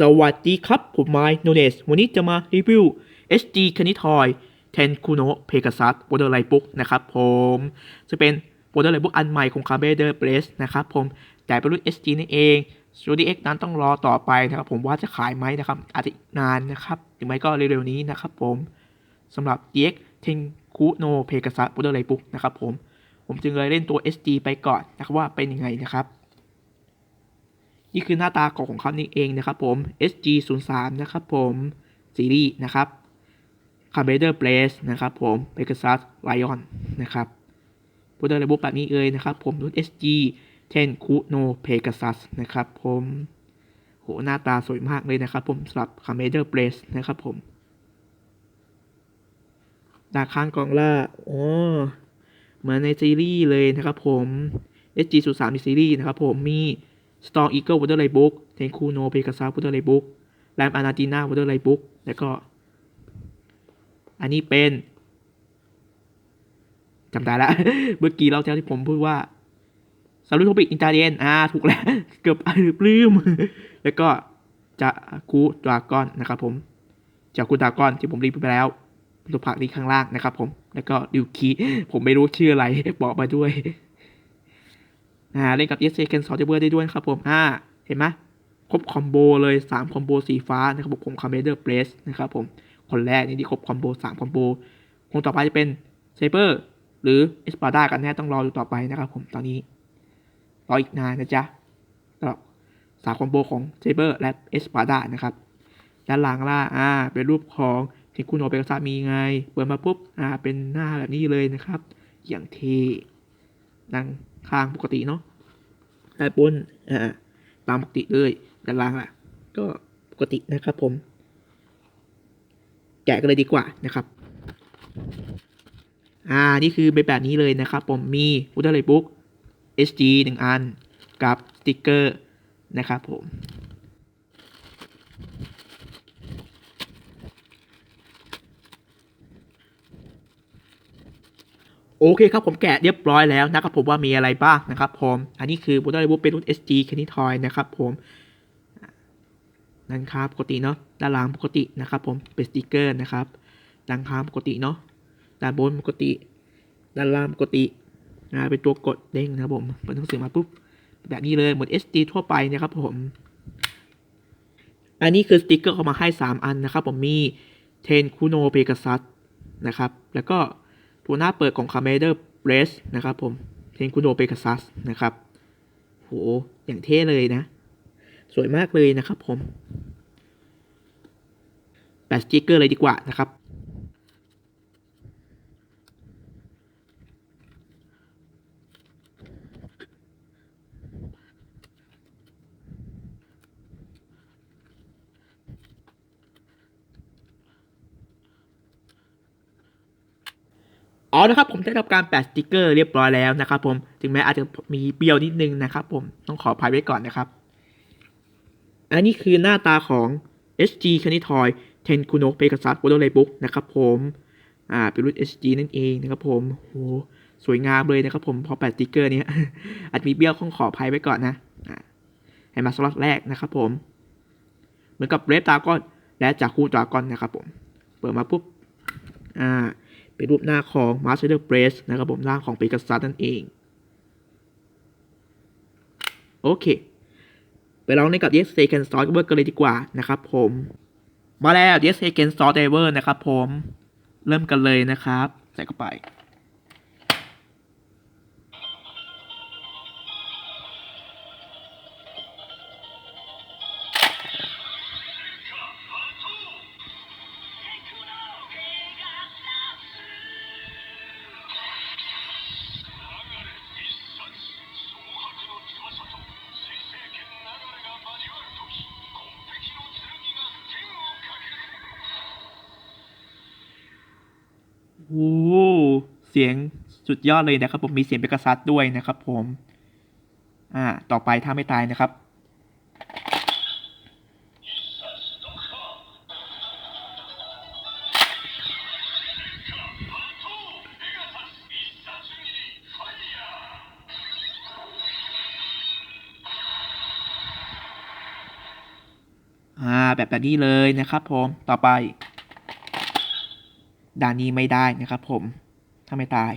สวัสดีครับ ผมไมค์โนเนส วันนี้จะมารีวิว HD คณิทอยเทนคูโนเพก a ซัสโ o เดอร์ไลบุ๊กนะครับผม จะเป็นโ o เดอร์ไลบุ๊กอันใหม่ของ c a b e d e r p r e s s นะครับผม แต่เป็นรุ่น HD นั่นเอง Studio X นั้นต้องรอต่อไปนะครับผมว่าจะขายไหมนะครับ อาจจะนานนะครับหรือไม่ก็เร็วๆนี้นะครับผมสำหรับ DX Tenkuno Pegasus Border l i g h t Book นะครับผม ผมจึงเลยเล่นตัว SD ไปก่อนนะครับว่าเป็นยังไงนะครับ นี่คือหน้าตากล่องของเขานี่เองนะครับผม SG 0 3นะครับผมซีรีส์นะครับ c a b e d e r Place นะครับผม Pegasus Lion นะครับพูดได้ระบบแบบนี้เลยนะครับผมรุ่น SG 10 Kuno Pegasus นะครับผมโหหน้าตาสวยมากเลยนะครับผมสำหรับ c a b e d e r Place นะครับผมดาข้างกลองล่าโอ้เหมือนในซีรีส์เลยนะครับผม SG 0 3ในซีรีส์นะครับผมมี Storm Eagle Water Light Book เทนคูโนเพกาซา Water Light Book แรมอานาตินา Water Light Book แล้วก็ อันนี้เป็นจำได้ละเมื่อกี้เราเท่าที่ผมพูดว่าซารุโทปิกอินตาเดียนอ่าถูกแล้ว เกือบปลื้มแล้วก็จะคูดากอนนะครับผมจากคูดากอนที่ผมรีบไปแล้วตัวผักนี้ข้างล่างนะครับผม แล้วก็ดิวคีผมไม่รู้ชื่ออะไรบอกมาด้วย อ่าเล่นกับ yes can s o l d i e r ได้ด้วยนะครับผมอ่าเห็นไหมครบคอมโบเลย 3 คอมโบสีฟ้านะครับผมคอมเบเดอร์เ a สนะครับผม คนแรกนี่ที่ครบคอมโบ 3 คอมโบคนต่อไปจะเป็นเซเบอร์หรือเอสปาดากันแน่ต้องรอดูต่อไปนะครับผมตอนนี้รออีกนานนะจ๊ะสำหรับสามคอมโบของเซเบอร์และเอสปาดานะครับด้านหลังล่ะอ่าเป็นรูปของเทคุโนเปกาซามีไง เปิดมาปุ๊บอ่าเป็นหน้าแบบนี้เลยนะครับ อย่างเท่นั่ง ข้างปกติเนาะด้านบนอ่าตามปกติเลยด้านล่างล่ะ ก็ปกตินะครับผม แกะกันเลยดีกว่านะครับ อ่า นี่คือเป็นแบบนี้เลยนะครับ ผม มีอุต r ร Book SG หนึ่งอัน กับสติกเกอร์นะครับผม โอเคครับผมแกะเรียบร้อยแล้วนะครับผมว่ามีอะไรบ้างนะครับผมอันนี้คือบูต r ร Book เป็นรุ่น SG แคนิทอยนะครับผมด้านข้างปกติเนาะด้านหลังปกตินะครับผมเป็นสติกเกอร์นะครับด้านข้างปกติเนาะด้านบนปกติ ด้านล่างปกติอ่าเป็นตัวกดเด้งนะครับผมเปิดหนังสือมาปุ๊บแบบนี้เลยเหมือน SD ทั่วไปนะครับผม อันนี้คือสติกเกอร์เขามาให้ 3 อันนะครับผมมีเทนคูโนเปก a ซัสนะครับ แล้วก็ ตัวหน้าเปิดของคาเมเดอร์เบรสนะครับผมเทนคุโนเปกัซัสนะครับโหอย่างเท่เลยนะ สวยมากเลยนะครับผมแปะสติกเกอร์เลยดีกว่านะครับ อ๋อนะครับผมได้รับการแปะสติกเกอร์เรียบร้อยแล้วนะครับผมถึงแม้อาจจะมีเบี้ยวนิดนึงนะครับผมต้องขออภัยไว้ก่อนนะครับอันนี้คือหน้าตาของ SG c a n i t o y Tenkuno Pegasus Photo Laybook นะครับผมอ่าเป็นรุ่น SG นั่นเองนะครับผมโหสวยงามเลยนะครับผมพอแปะสติกเกอร์นี้อาจมีเบี้ยวต้องขออภัยไว้ก่อนนะอ่าให้มาสล็อตแรกนะครับผม เหมือนกับเรฟตาก้อนและจากคู่ตาก้อนนะครับผม เปิดมาปุ๊บอ่า เป็นรูปหน้าของ Master p r e s s นะครับผมหน้าของ Pegasus นั่นเอง โอเค ไปลองเล่นกับ Yes They Can Start Diver กันเลยดีกว่านะครับผม มาแล้ว Yes They Can Start Diver นะครับผม เริ่มกันเลยนะครับ ใส่เข้าไป โอ้โหเสียงสุดยอดเลยนะครับผมมีเสียงเปกาซัสด้วยนะครับผม อ่า ต่อไปถ้าไม่ตายนะครับ อ่า แบบแบบนี้เลยนะครับผม ต่อไป ด่านนี้ไม่ได้นะครับผม ถ้าไม่ตาย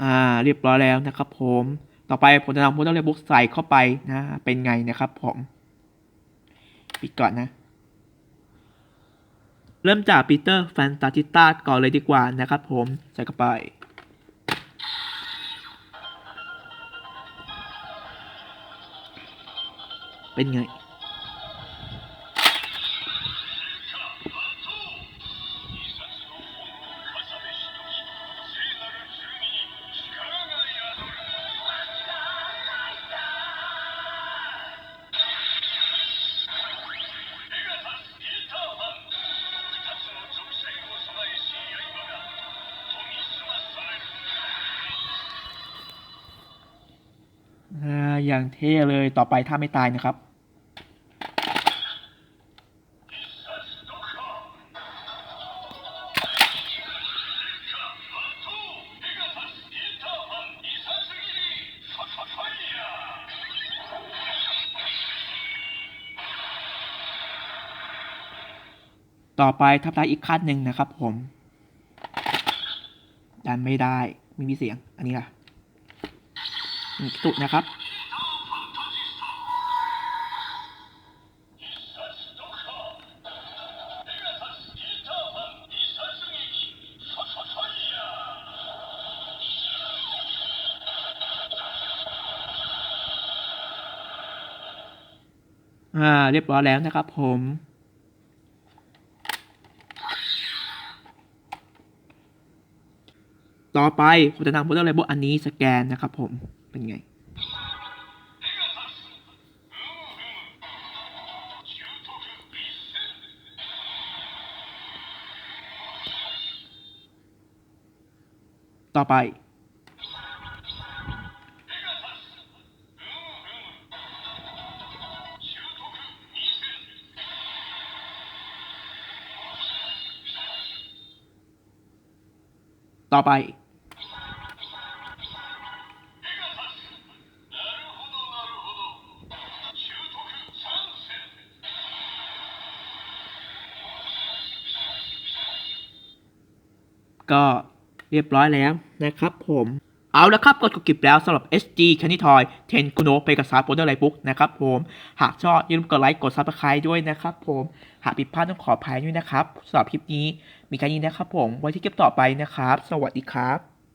อ่า เรียบร้อยแล้วนะครับผม ต่อไปผมจะนำพสต์เรบุ๊กใส่เข้าไปนะ เป็นไงนะครับผม ปิดก่อนนะ เริ่มจากปีเตอร์แฟนตาติต้าก่อนเลยดีกว่านะครับผมใส่เข้าไปเป็นไง อย่างเท่เลยต่อไปถ้าไม่ตายนะครับ ต่อไปทับท้ายอีกขั้นหนึ่งนะครับผมดันไม่ได้ไม่มีเสียงอันนี้ล่ะนี่ตุดนะครับ อ่า เรียบร้อยแล้วนะครับผม ต่อไปผมจะนำโปรดักต์เลเบอันนี้สแกนนะครับผม เป็นไงต่อไป ต่อไป ก็เรียบร้อยแล้วนะครับผมเอาละครับกดกดกิบแล้วสำหรับ SG Candy Toy 10 Kuno ไปกับซาร์โปรเดอร์ไลบุ๊กนะครับผม หากชอบอย่าลืมกดไลค์กดซับสไครต์ด้วยนะครับผม หากผิดพลาดต้องขออภัยด้วยนะครับสำหรับคลิปนี้ มีแค่นี้นะครับผม ไว้ที่คลิปต่อไปนะครับ สวัสดีครับ